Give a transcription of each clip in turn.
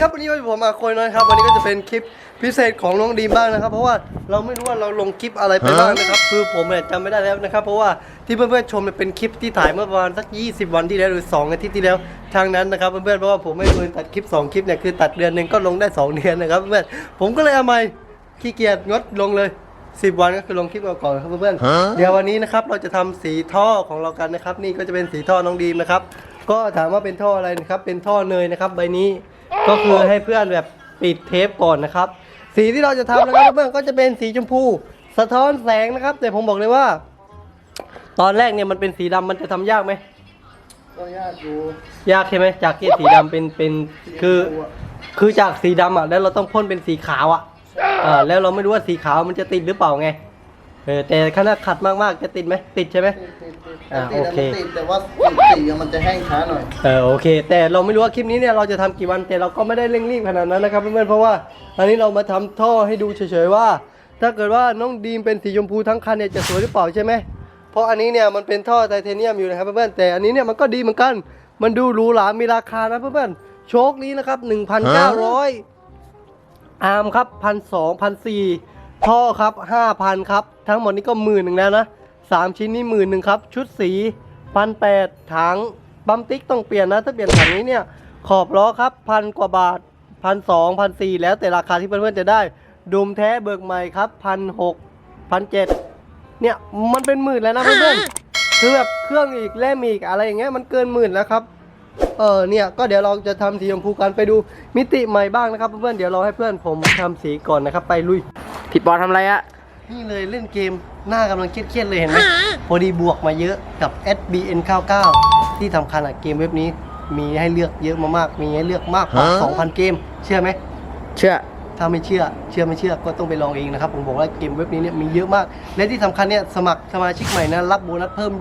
ครับวันนี้ผมมาคุยน้อยครับ วันนี้ก็จะเป็นคลิปพิเศษของน้องดีมบ้างนะครับ เพราะว่าเราไม่รู้ว่าเราลงคลิปอะไรไปบ้างนะครับคือผมเนี่ยจำไม่ได้แล้วนะครับ เพราะว่าที่เพื่อนๆชมเนี่ยเป็นคลิปที่ถ่ายเมื่อประมาณสัก 20 วันที่แล้วหรือ 2 อาทิตย์ที่แล้วทางนั้นนะครับเพื่อนๆเพราะว่าผมไม่เคยตัดคลิป 2 คลิปเนี่ยคือตัดเดือนหนึ่งก็ลงได้ 2 เดือนนะครับเพื่อนๆผมก็เลยเอามาขี้เกียจงดลงเลย10วันก็คือลงคลิปก่อนๆครับเพื่อนๆเดี๋ยววันนี้นะครับเราจะทำสีท่อของเรากันนะครับ นี่ก็จะเป็นสีท่อน้องดีมนะครับ ก็ถามว่าเป็นท่ออะไรนะครับ เป็นท่อเนยนะครับ ใบนี้ ก็คือให้เพื่อนแบบปิดเทปก่อนนะครับ สีที่เราจะทำนะครับเพื่อนๆก็จะเป็นสีชมพู สะท้อนแสงนะครับ แต่ผมบอกเลยว่า ตอนแรกเนี่ยมันเป็นสีดำมันจะทำยากไหมก็ยากอยู่ยากใช่ไหมจากที่สีดำเป็นเป็นคือ คือจากสีดำอะแล้วเราต้องพ่นเป็นสีขาวอะอ่าแล้วเราไม่รู้ว่าสีขาวมันจะติดหรือเปล่าไงเออแต่ขนาดขัดมากๆจะติดไหมติดใช่ไหมติดติดติด อ่าติดโอเคแต่มันติดแต่ว่าสีอะมันจะแห้งช้าหน่อย เออโอเค แต่เราไม่รู้ว่าคลิปนี้เนี่ยเราจะทำกี่วันแต่เราก็ไม่ได้เร่งรีบขนาดนั้นนะครับเพื่อนๆเพราะว่าอันนี้เรามาทำท่อให้ดูเฉยๆว่า ถ้าเกิดว่าน้องดีมเป็นสีชมพูทั้งคันเนี่ยจะสวยหรือเปล่าใช่ไหมเพราะอันนี้เนี่ยมันเป็นท่อไทเทเนียมอยู่นะครับเพื่อนๆแต่อันนี้เนี่ยมันก็ดีเหมือนกัน มันดูหรูหรามีราคานะเพื่อนๆโชคนี้นะครับ1,900 อาร์มครับพันสองพันสี่ท่อครับห้าพันครับ ทั้งหมดนี้ก็หมื่นหนึ่งแล้วนะ สามชิ้นนี้หมื่นหนึ่งครับ ชุดสีพันแปดถังปั๊มติ๊กต้องเปลี่ยนนะ ถ้าเปลี่ยนถังนี้เนี่ยขอบล้อครับพันกว่าบาทพันสองพันสี่แล้วแต่ราคาที่เพื่อนๆจะได้ ดุมแท้เบิกใหม่ครับพันหกพันเจ็ดเนี่ยมันเป็นหมื่นแล้วนะเพื่อนๆคือแบบเครื่องอีกแล่มอีกอะไรอย่างเงี้ยมันเกินหมื่นแล้วครับเออเนี่ยก็เดี๋ยวเราจะทำสีชมพูกันไปดูมิติใหม่บ้างนะครับเพื่อนๆเดี๋ยวเราให้เพื่อนผมทำสีก่อนนะครับ ไปลุยพี่ปอทำอะไรอะ นี่เลยเล่นเกมหน้ากำลังเครียดๆเลยเห็นไหมพอดีบวกมาเยอะกับ SBN 99 ที่สำคัญอะเกมเว็บนี้มีให้เลือกเยอะมากๆมีให้เลือกมากกว่า2,000 เกม เชื่อไหมเชื่อ ถ้าไม่เชื่อ เชื่อไม่เชื่อก็ต้องไปลองเองนะครับ ผมบอกว่าเกมเว็บนี้เนี่ยมีเยอะมาก และที่สำคัญเนี่ยสมัครสมาชิกใหม่นะรับโบนัสเพิ่ม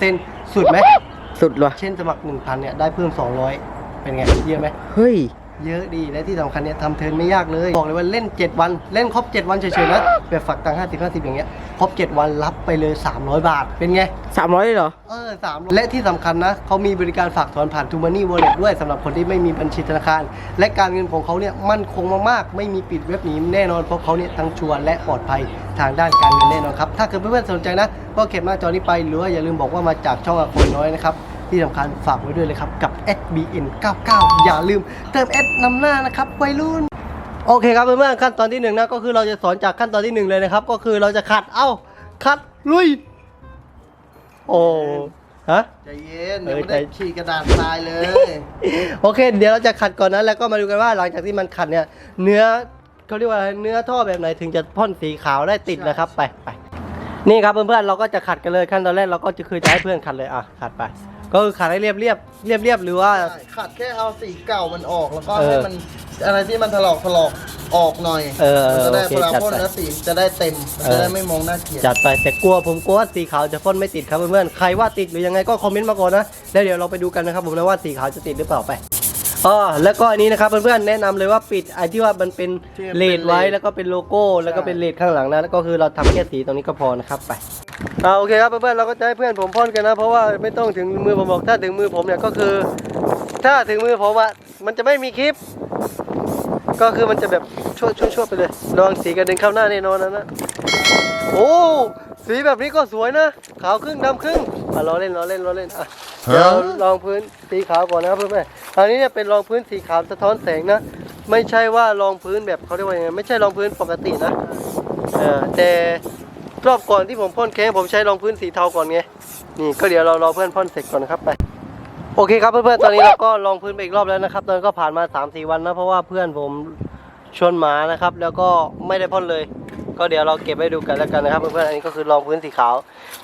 20%สุดไหมสุดเหรอเช่นสมัคร 1,000เนี่ยได้เพิ่ม 200 เป็นไงเยอะไหมเฮ้ย เยอะดี และที่สำคัญเนี่ยทำเทิร์นไม่ยากเลย บอกเลยว่าเล่น 7 วัน เล่นครบ 7 วันเฉยๆนะแบบฝักตังค์50 50อย่างเงี้ย ครบ 7 วันรับไปเลย 300 บาท เป็นไง สามร้อยเลยเหรอ เออสามและที่สำคัญนะเขามีบริการฝากถอนผ่าน t ู m ม n นี่ Wallet ด้วยสำหรับคนที่ไม่มีบัญชีธนาคาร และการเงินของเขาเนี่ยมั่นคงมากๆ ไม่มีปิดเว็บหนีแน่นอนเพราะเขาเนี่ยทั้งชัวร์และปลอดภัยทางด้านการเงินแน่นอนครับถ้าเกิดเพื่อนๆสนใจนะก็เก็บหน้าจอนี้ไปหรือว่าอย่าลืมบอกว่ามาจากช่องอาคนน้อยนะครับ ที่สำคัญฝากไว้ด้วยเลยครับ กับ SBN 99 อย่าลืมเติม S นำหน้านะครับวัยรุ่น โอเคครับเพื่อนๆขั้นตอนที่หนึ่งนะก็คือเราจะสอนจากขั้นตอนที่หนึ่งเลยนะครับ ก็คือเราจะขัดเอ้าขัดลุย โอ้ฮะ ใจเย็นเอเดี๋ยวอไม่ได้ใจฉีกกระดาษทรายเลย โอเค เดี๋ยวเราจะขัดก่อนนะแล้วก็มาดูกันว่าหลังจากที่มันขัดเนี่ย เนื้อเขาเรียกว่าอะไรเนื้อท่อแบบไหนถึงจะพ่นสีขาวได้ติดนะครับ ไปไป นี่ครับเพื่อนๆเราก็จะขัดกันเลยขั้นตอนแรกเราก็จะคือจะให้เพื่อนขัดเลยอะขัดไปก็คือขัดให้เรียบเรียบเรียบเรียบๆหรือว่าใช่ขัดแค่เอาสีเก่ามันออกแล้วก็เออให้มันอะไรที่มันถลอกถลอกออกหน่อยเออมันจะได้โอเคเวลาจัดพ่นไปแล้วสีจะได้เต็มมันจะได้ไม่มองน่าเกลียดจัดไปแต่กลัวผมกลัวว่าสีขาวจะพ่นไม่ติดครับเพื่อนๆใครว่าติดหรือยังไงก็คอมเมนต์มาก่อนนะแล้วเดี๋ยวเราไปดูกันนะครับผมนะว่าสีขาวจะติดหรือเปล่าไป อ๋อแล้วก็อันนี้นะครับเพื่อนๆแนะนำเลยว่าปิดไอ้ที่ว่ามันเป็นเลดไว้แล้วก็เป็นโลโก้ แล้วก็เป็นเลดข้างหลังนะแล้วก็คือเราทำแค่สีตรงนี้ก็พอนะครับไปอ่าโอเคครับเพื่อนๆเราก็จะให้เพื่อนผมพ่นกันนะ เพราะว่าไม่ต้องถึงมือผมบอกถ้าถึงมือผมเนี่ยก็คือ ถ้าถึงมือผมอะมันจะไม่มีคลิป ก็คือมันจะแบบชั่วชั่วชั่วไปเลยลองสีกระเด็นเข้าหน้าแน่นอนนะนะโอ้สีแบบนี้ก็สวยนะขาวครึ่งดำครึ่งอะรอเล่นรอเล่นรอเล่นอะเดี๋ยวลองพื้นสีขาวก่อนนะครับเพื่อนๆตอนนี้เนี่ยเป็นรองพื้นสีขาวสะท้อนแสงนะ ไม่ใช่ว่ารองพื้นแบบเขาเรียกว่ายังไงไม่ใช่รองพื้นปกตินะเออแต่รอบก่อนที่ผมพ่นแข้งผมใช้รองพื้นสีเทาก่อนไงนี่ก็เดี๋ยวเรารอเพื่อนพ่นเสร็จก่อนนะครับไป โอเคครับเพื่อนๆ ตอนนี้เราก็ลองพื้นไปอีกรอบแล้วนะครับตอนนนก็ผ่านมา3 4วันนะเพราะว่าเพื่อนผมชนหมานะครับ แล้วก็ไม่ได้พ่นเลย ก็เดี๋ยวเราเก็บไว้ดูกันแล้วกันนะครับเพื่อนๆ อันนี้ก็คือรองพื้นสีขาว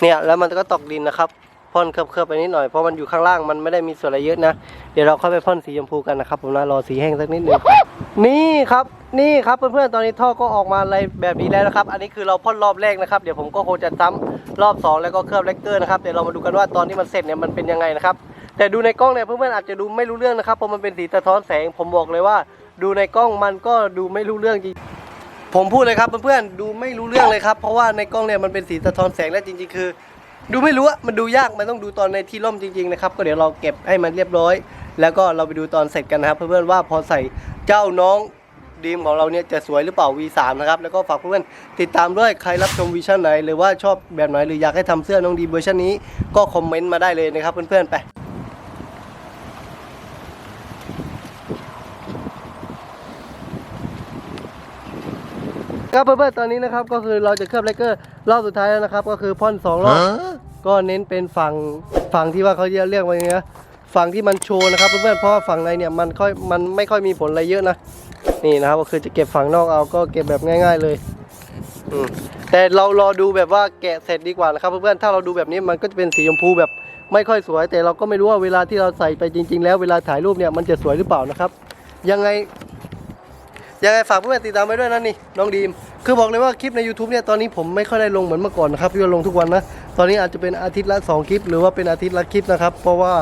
เนี่ยแล้วมันก็ตกดินนะครับพ่นเคลือบๆไปนิดหน่อยเพราะมันอยู่ข้างล่างมันไม่ได้มีส่วนอะไรเยอะนะเดี๋ยวเราค่อยไปพ่นสีชมพูกันนะครับผมนะรอสีแห้งสักนิดหนึงนี่ครับนี่ครับเพื่อนๆ ตอนนี้ท่อก็ออกมาอะไรแบบนี้แล้วนะครับ อันนี้คือเราพ่นรอบแรกนะครับ เดี๋ยวผมก็คงจะซ้ำรอบสองแล้วก็เคลือบเลกเกอร์นะครับเดี๋ยวเรามาดูกันว่าตอนที่มันเสร็จเนี่ยมันเป็นยังไงนะครับ แต่ดูในกล้องเนี่ยเพื่อนๆอาจจะดูไม่รู้เรื่องนะครับเพราะมันเป็นสีสะท้อนแสง ผมบอกเลยว่า ดูในกล้องมันก็ดูไม่รู้เรื่องจริงผมพูดเลยครับเพื่อนๆดูไม่รู้เรื่องเลยครับเพราะว่าในกล้องเนี่ยมันเป็นสีสะท้อนแสงและจริงๆคือ ดูไม่รู้อะมันดูยากมันต้องดูตอนในที่ร่มจริงๆนะครับก็เดี๋ยวเราเก็บให้มันเรียบร้อย แล้วก็เราไปดูตอนเสร็จกันนะครับ เพื่อนๆว่าพอใส่เจ้าน้องดีมของเราเนี่ยจะสวยหรือเปล่า V3 นะครับแล้วก็ฝากเพื่อนๆติดตามด้วยใครรับชมวิชั่นไหนหรือว่าชอบแบบไหนหรืออยากให้ทำเสื้อน้องดีมเวอร์ชันนี้ก็คอมเมนต์มาได้เลยนะครับเพื่อนๆไป ครับเพื่อนๆตอนนี้นะครับก็คือเราจะเคลือบเลกเกอร์รอบสุดท้ายแล้วนะครับ ก็คือพ่นสองรอบก็เน้นเป็นฝั่งฝั่งที่ว่าเขาเรียกว่าไงนะฝั่งที่มันโชว์นะครับเพื่อนๆเพราะว่าฝั่งในเนี่ยมันค่อยมันไม่ค่อยมีผลอะไรเยอะนะนี่นะครับก็คือจะเก็บฝั่งนอกเอาก็เก็บแบบง่าย ๆเลยอืมแต่เรารอดูแบบว่าแกะเสร็จดีกว่านะครับเพื่อนๆถ้าเราดูแบบนี้มันก็จะเป็นสีชมพูแบบไม่ค่อยสวย แต่เราก็ไม่รู้ว่าเวลาที่เราใส่ไปจริง ๆ แล้วเวลาถ่ายรูปเนี่ยมันจะสวยหรือเปล่านะครับ ยังไง ยังไงฝากเพื่อนติดตามไว้ด้วยนะนี่น้องดีม คือบอกเลยว่าคลิปใน YouTube เนี่ยตอนนี้ผมไม่ค่อยได้ลงเหมือนเมื่อก่อนนะครับพี่ว่าลงทุกวันนะตอนนี้อาจจะเป็นอาทิตย์ละ 2 คลิป หรือว่าเป็นอาทิตย์ละคลิปนะครับ เพราะว่า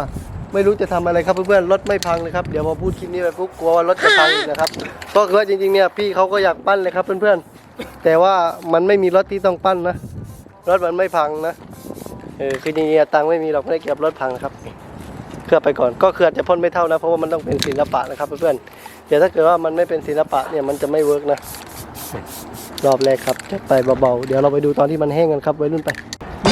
ไม่รู้จะทำอะไรครับเพื่อนๆรถไม่พังเลยครับเดี๋ยวพอพูดคลิปนี้ไปปุ๊บกลัวว่ารถจะพังอีกนะครับก็คือว่าจริงๆเนี่ยพี่เขาก็อยากปั้นเลยครับเพื่อนๆแต่ว่ามันไม่มีรถที่ต้องปั้นนะรถมันไม่พังนะเออคือจริงๆตังไม่มีหรอกไม่ได้เก็บรถพังนะครับ เคลือบไปก่อนก็เคลือบจะพ่นไม่เท่านะ เพราะว่ามันต้องเป็นศิลปะนะครับเพื่อนๆ เดี๋ยวถ้าเกิดว่ามันไม่เป็นศิลปะเนี่ยมันจะไม่เวิร์กนะรอบแรกครับจะไปเบาๆเดี๋ยวเราไปดูตอนที่มันแห้งกันครับไว้รุ่นไป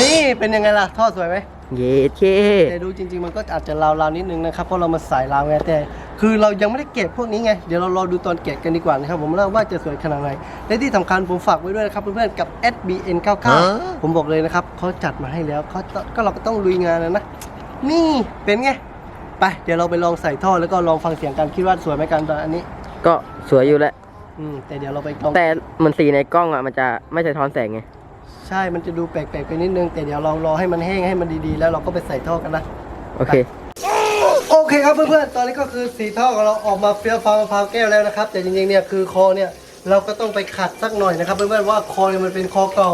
นี่เป็นยังไงล่ะท่อสวยไหมเย้เคแต่ดูจริง ๆ มันก็อาจจะราวๆนิดนึงนะครับเพราะเรามาใส่ราวไงแต่คือเรายังไม่ได้เก็บพวกนี้ไงเดี๋ยวเรารอดูตอนเก็บกันดีกว่านะครับผมว่าจะสวยขนาดไหนและที่สำคัญผมฝากไว้ด้วยนะครับเพื่อนๆกับ SBN 99ผมบอกเลยนะครับเขาจัดมาให้แล้วเขาก็เราก็ต้องลุยงานนะนะนี่เป็นไง ไปเดี๋ยวเราไปลองใส่ท่อแล้วก็ลองฟังเสียงกันคิดว่าสวยไหมกันตอนอันนี้ ก็สวยอยู่แหละ อืมแต่เดี๋ยวเราไปลองแต่เหมันสีในกล้องอะมันจะไม่สะท้อนแสงไง ใช่มันจะดูแปลกๆไปนิดนึง แต่เดี๋ยวเรารอให้มันแห้งให้มันดีๆ แล้วเราก็ไปใส่ท่อกันนะ โอเค โอเคครับเพื่อนๆ ตอนนี้ก็คือสีท่อของเราออกมาเฟี้ยวฟ้าวมะพร้าวแก้วแล้วนะครับ แต่จริงๆเนี่ยคือคอเนี่ยเราก็ต้องไปขัดสักหน่อยนะครับเพื่อนๆว่าคอเนี่ยมันเป็นคอเก่า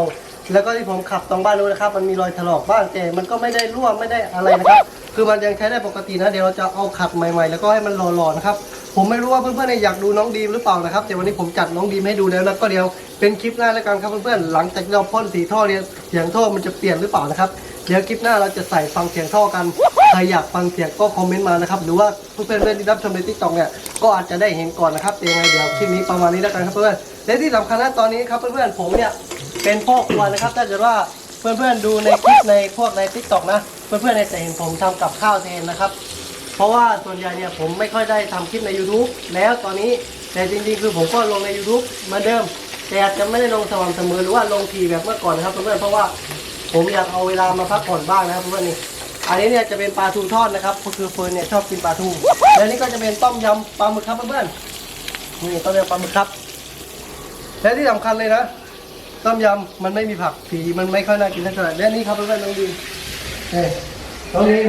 แล้วก็ที่ผมขับตรงบ้านนู้นนะครับ มันมีรอยถลอกบ้างแต่มันก็ไม่ได้รั่วไม่ได้อะไรนะครับ คือมันยังใช้ได้ปกตินะ เดี๋ยวเราจะเอาขัดใหม่ๆ แล้วก็ให้มันหล่อๆนะครับ ผมไม่รู้ว่าเพื่อนๆเนี่ยอยากดูน้องดีมหรือเปล่านะครับ แต่วันนี้ผมจัดน้องดีมให้ดูแล้วนะก็เดี๋ยวเป็นคลิปหน้าแล้วกันครับเพื่อนๆ หลังจากเราพ่นสีท่อเนี่ยเสียงท่อมันจะเปลี่ยนหรือเปล่านะครับ เดี๋ยวคลิปหน้าเราจะใส่ฟังเสียงท่อกัน ใครอยากฟังเสียงก็คอมเมนต์มานะครับหรือว่าเพื่อนๆที่รับชมในทิกตอกเนี่ย ก็อาจจะได้เห็นก่อนนะครับยังไงเดี๋ยวคลิปนี้ประมาณนี้แล้วกันครับเพื่อนๆและที่สำคัญนะตอนนี้ครับเพื่อนๆผมเนี่ย เป็นพ่อครัวนะครับ ถ้าเกิดว่าเพื่อนๆดูในคลิปในพวกในทิกตอกนะ เพื่อนๆเนี่ยจะเห็นผมทำกับข้าวแทนนะครับ เพราะว่าส่วนใหญ่เนี่ยผมไม่ค่อยได้ทำคลิปใน YouTube แล้วตอนนี้แต่จริงๆคือผมก็ลงใน YouTube มาเดิม แต่อาจจะไม่ได้ลงสม่ำเสมอหรือว่าลงทีแบบเมื่อก่อนนะครับเพื่อนๆเพราะว่าผมอยากเอาเวลามาพักผ่อนบ้างนะครับเพื่อนๆนี่อันนี้เนี่ยจะเป็นปลาทูทอดนะครับก็คือเฟิร์นเนี่ยชอบกินปลาทูและนี่ก็จะเป็นต้มยำปลาหมึกครับเพื่อนๆนี่ต้มยำปลาหมึกครับ และที่สำคัญเลยนะ ต้มยำมันไม่มีผักผีมันไม่ค่อยน่ากินเท่าไหร่และนี่ครับเพื่อนๆน้องดีมเฮ้ยน้องดีม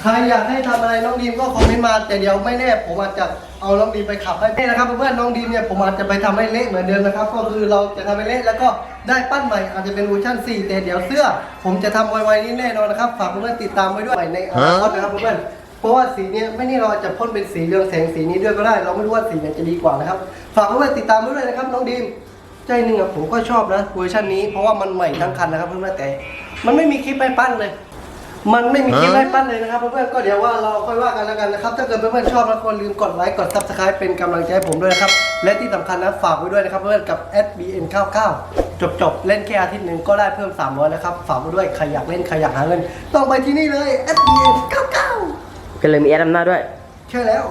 ใครอยากให้ทำอะไรน้องดีมก็คอมเมนต์มาแต่เดี๋ยวไม่แน่ผมอาจจะเอาน้องดีมไปขับให้นี่นะครับเพื่อนๆน้องดีมเนี่ยผมอาจจะไปทำให้เละเหมือนเดิมนะครับ ก็คือเราจะทำให้เละแล้วก็ได้ปั้นใหม่อาจจะเป็นเวอร์ชัน4แต่เดี๋ยวเสื้อ ผมจะทำไวๆนี้แน่นอนนะครับฝากเพื่อนๆติดตามไว้ด้วยในอนาคตนะครับเพื่อนๆเพราะว่าสีเนี้ยไม่นี่เราจะพ่นเป็นสีเรืองแสงสีนี้ด้วยก็ได้ เราไม่รู้ว่าสีไหนจะดีกว่านะครับ ฝากเพื่อนติดตามด้วยนะครับน้องดีม ใจหนึ่งอะผมก็ชอบนะเวอร์ชันนี้เพราะว่ามันใหม่ทั้งคันนะครับเพื่อนๆแต่ มันไม่มีคลิปให้ปั้นเลย มันไม่มีคลิปให้ปั้นเลยนะครับเพื่อนๆก็เดี๋ยวว่าเราค่อยว่ากันแล้วกันนะครับถ้าเกิดเพื่อนๆชอบแล้วก็ลืมกดไลค์กด subscribe เป็นกำลังใจให้ผมด้วยนะครับและที่สำคัญนะฝากไว้ด้วยนะครับเพื่อนๆกับ SBN 99จบจบๆเล่นแค่อาทิตย์หนึ่งก็ได้เพิ่ม300นะครับฝากไว้ด้วยใครอยากเล่นใครอยากหาเงินต้องไปที่นี่เลย SBN 99ก็เลยมีแอดอำนาจด้วย ใช่แล้ว